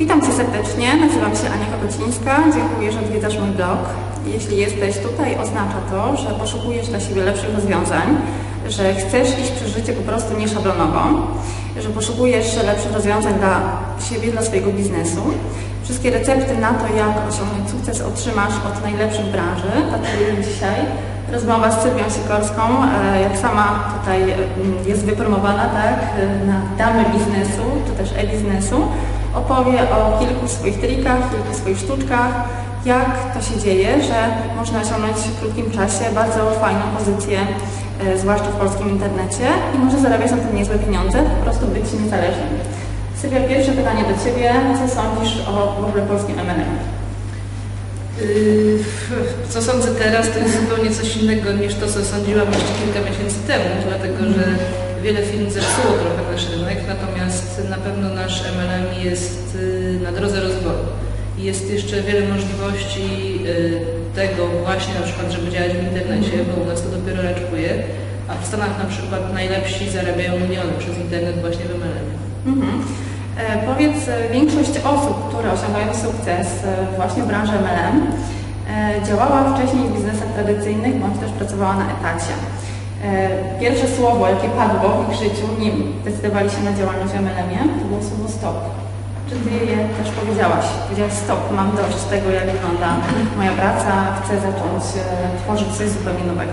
Witam Cię serdecznie, nazywam się Ania Kokocińska, dziękuję, że odwiedzasz mój blog. Jeśli jesteś tutaj, oznacza to, że poszukujesz dla siebie lepszych rozwiązań, że chcesz iść przez życie po prostu nieszablonowo, że poszukujesz lepszych rozwiązań dla siebie, dla swojego biznesu. Wszystkie recepty na to, jak osiągnąć sukces, otrzymasz od najlepszych branży. Dlatego dzisiaj rozmowa z Sylwią Sikorską, e, jak sama tutaj mm, jest wypromowana, tak, na damy biznesu, czy też e-biznesu, opowie o kilku swoich trikach, kilku swoich sztuczkach, jak to się dzieje, że można osiągnąć w krótkim czasie bardzo fajną pozycję, e, zwłaszcza w polskim internecie i może zarabiać na tym niezłe pieniądze, po prostu być niezależnym. Sylwia, pierwsze pytanie do Ciebie. Co sądzisz o w ogóle polskim MLM? Yy, co sądzę teraz, to jest zupełnie coś innego niż to, co sądziłam jeszcze kilka miesięcy temu, dlatego że wiele firm zepsuło trochę nasz rynek, natomiast na pewno nasz MLM jest yy, na drodze rozwoju. Jest jeszcze wiele możliwości yy, tego właśnie na przykład, żeby działać w internecie, bo u nas to dopiero raczkuje, a w Stanach na przykład najlepsi zarabiają miliony przez internet właśnie w MLM. Mhm. E, powiedz, e, większość osób, które osiągają sukces e, właśnie w branży MLM, działała wcześniej w biznesach tradycyjnych bądź też pracowała na etacie. Pierwsze słowo, jakie padło w ich życiu, nim decydowali się na działalność w MLM-ie, to było słowo stop. Czy Ty je też powiedziałaś? Powiedziałaś stop, mam dość tego, jak wygląda moja praca, chcę zacząć tworzyć coś zupełnie nowego.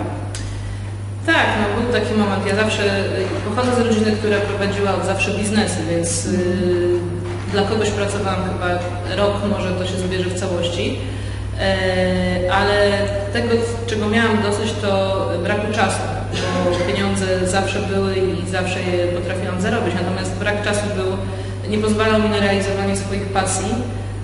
Tak, no był taki moment. Ja zawsze pochodzę z rodziny, która prowadziła od zawsze biznesy, więc yy, dla kogoś pracowałam chyba rok, może to się zbierze w całości. Ale tego, czego miałam dosyć, to braku czasu, bo pieniądze zawsze były i zawsze je potrafiłam zarobić, natomiast brak czasu był, nie pozwalał mi na realizowanie swoich pasji.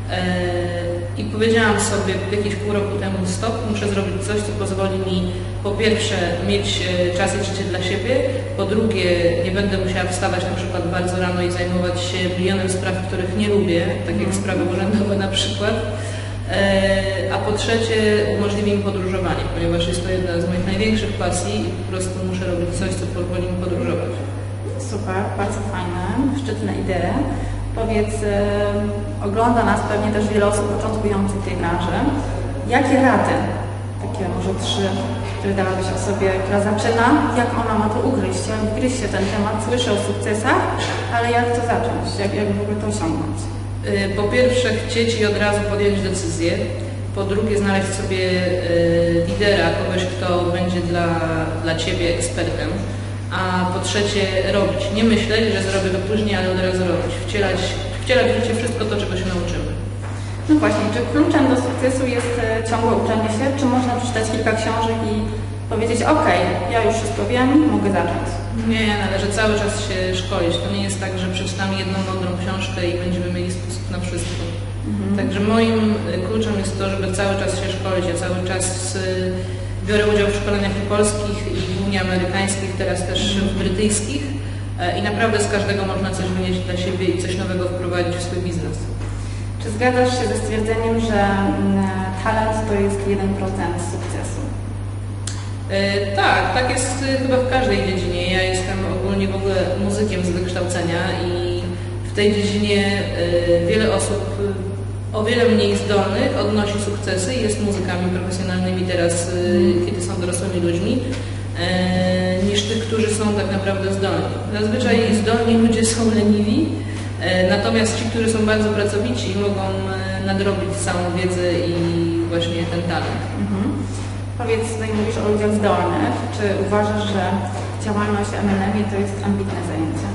Yy, i powiedziałam sobie jakieś pół roku temu stop, muszę zrobić coś, co pozwoli mi po pierwsze mieć e, czas i życie dla siebie, po drugie nie będę musiała wstawać na przykład bardzo rano i zajmować się milionem spraw, których nie lubię, tak jak sprawy urzędowe na przykład, e, a po trzecie umożliwi mi podróżowanie, ponieważ jest to jedna z moich największych pasji i po prostu muszę robić coś, co pozwoli mi podróżować. Super, bardzo fajne, szczytne idee. Powiedz, ogląda nas pewnie też wiele osób początkujących w tej branży. Jakie rady, takie może trzy, które dałabyś osobie, która zaczyna, jak ona ma to ugryźć, jak wgryźć się ten temat, słyszy o sukcesach, ale jak to zacząć, jak, jak w ogóle to osiągnąć? Y, po pierwsze chcieć i od razu podjąć decyzję. Po drugie znaleźć sobie y, lidera, kogoś, kto będzie dla, dla Ciebie ekspertem a po trzecie robić. Nie myśleć, że zrobię to później, ale od razu robić. Wcielać, wcielać w życie wszystko to, czego się nauczymy. No właśnie, czy kluczem do sukcesu jest e, ciągłe uczenie się, czy można przeczytać kilka książek i powiedzieć, ok, ja już wszystko wiem, mogę zacząć? Nie, należy cały czas się szkolić. To nie jest tak, że przeczytamy jedną mądrą książkę i będziemy mieli sposób na wszystko. Mhm. Także moim kluczem jest to, żeby cały czas się szkolić. Ja cały czas biorę udział w szkoleniach i polskich i głównie amerykańskich, teraz też w brytyjskich e, i naprawdę z każdego można coś wynieść dla siebie i coś nowego wprowadzić w swój biznes. Czy zgadzasz się ze stwierdzeniem, że mm, talent to jest 1% sukcesu? E, tak, tak jest e, chyba w każdej dziedzinie. Ogólnie w ogóle muzykiem z wykształcenia i w tej dziedzinie wiele osób o wiele mniej zdolnych odnosi sukcesy i jest muzykami profesjonalnymi teraz, y, kiedy są dorosłymi ludźmi, niż tych, którzy są tak naprawdę zdolni. Zazwyczaj zdolni ludzie są leniwi, natomiast ci, którzy są bardzo pracowici, mogą nadrobić całą wiedzę i właśnie ten talent. Mhm. Powiedz, tutaj mówisz o ludziach zdolnych. Czy uważasz, że działalność MLM to jest ambitne zajęcie?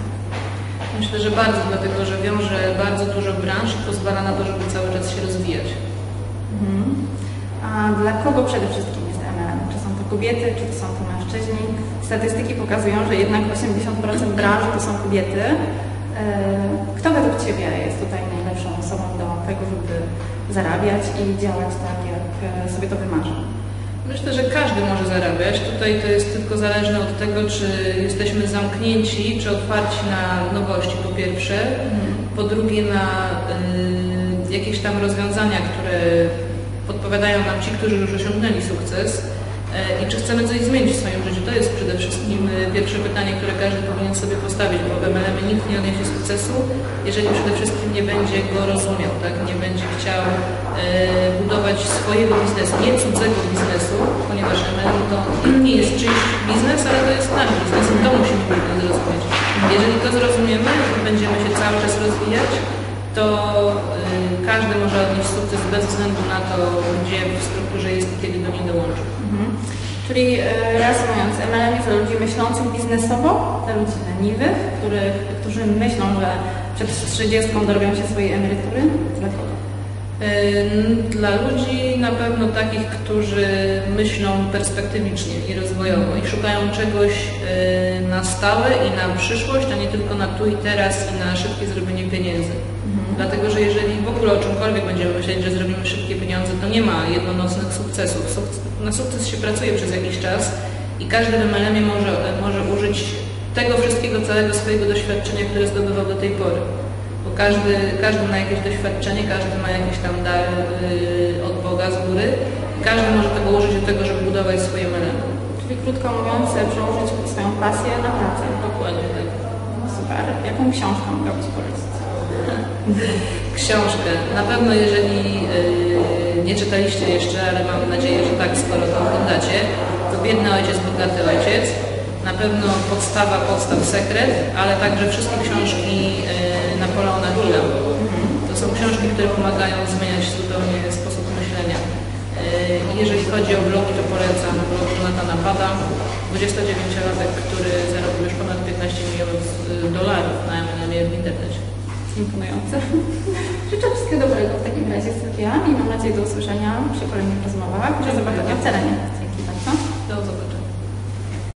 Myślę, że bardzo, dlatego że wiąże bardzo dużo branż i pozwala na to, żeby cały czas się rozwijać. Mhm. A dla kogo przede wszystkim jest MLM? Czy są to kobiety, czy to są to mężczyźni? Statystyki pokazują, że jednak 80% branży to są kobiety. E, kto według Ciebie jest tutaj najlepszą osobą do tego, żeby zarabiać i działać tak, jak e, sobie to wymarzy? Myślę, że każdy może zarabiać. Tutaj to jest tylko zależne od tego, czy jesteśmy zamknięci, czy otwarci na nowości po pierwsze, mhm. po drugie na y, jakieś tam rozwiązania, które podpowiadają nam ci, którzy już osiągnęli sukces i czy chcemy coś zmienić w swoim życiu. To jest przede wszystkim y, pierwsze pytanie, które każdy powinien sobie postawić, bo w MLM nikt nie odniesie sukcesu, jeżeli przede wszystkim nie będzie go rozumiał, tak? nie będzie chciał e, budować swojego biznesu, nie cudzego biznesu, ponieważ MLM to nie jest czyjś biznes, ale to jest nasz biznes i to musimy zrozumieć. Jeżeli to zrozumiemy i będziemy się cały czas rozwijać, to każdy może odnieść sukces bez względu na to, gdzie w strukturze jest i kiedy do niej dołączy. Mhm. Czyli e, reasumując, MLM jest dla ludzi myślących biznesowo, dla ludzi leniwych, których, którzy myślą, że przed 30 dorobią się swojej emerytury. Dla kogo? Ym, Dla ludzi na pewno takich, którzy myślą perspektywicznie i rozwojowo i szukają czegoś y, na stałe i na przyszłość, a nie tylko na tu i teraz i na szybkie zrobienie pieniędzy. Dlatego, że jeżeli w ogóle o czymkolwiek będziemy myśleć, że zrobimy szybkie pieniądze, to nie ma jednonocnych sukcesów. Suk- Na sukces się pracuje przez jakiś czas i każdy w MLM może, może użyć tego wszystkiego, całego swojego doświadczenia, które zdobywał do tej pory. Bo każdy, każdy ma jakieś doświadczenie, każdy ma jakiś tam dar yy, od Boga z góry i każdy może tego użyć do tego, żeby budować swoje MLM. Czyli krótko mówiąc, przełożyć swoją pasję na pracę. Dokładnie tak. Super. Jaką książkę mogłabyś polecić? Książkę. Na pewno jeżeli yy, nie czytaliście jeszcze, ale mam nadzieję, że tak, skoro to oglądacie, to Biedny Ojciec, Bogaty Ojciec. Na pewno podstawa, podstaw, sekret, ale także wszystkie książki yy, Napoleona Hilla. To są książki, które pomagają zmieniać zupełnie sposób myślenia. Yy, Jeżeli chodzi o blogi, to polecam blog Jonathana Pada, 29-latek, który zarobił Imponujące. Życzę wszystkiego dobrego w takim razie Sylwia i mam nadzieję do usłyszenia przy kolejnych rozmowach. Do zobaczenia w terenie. Dzięki bardzo. Do zobaczenia.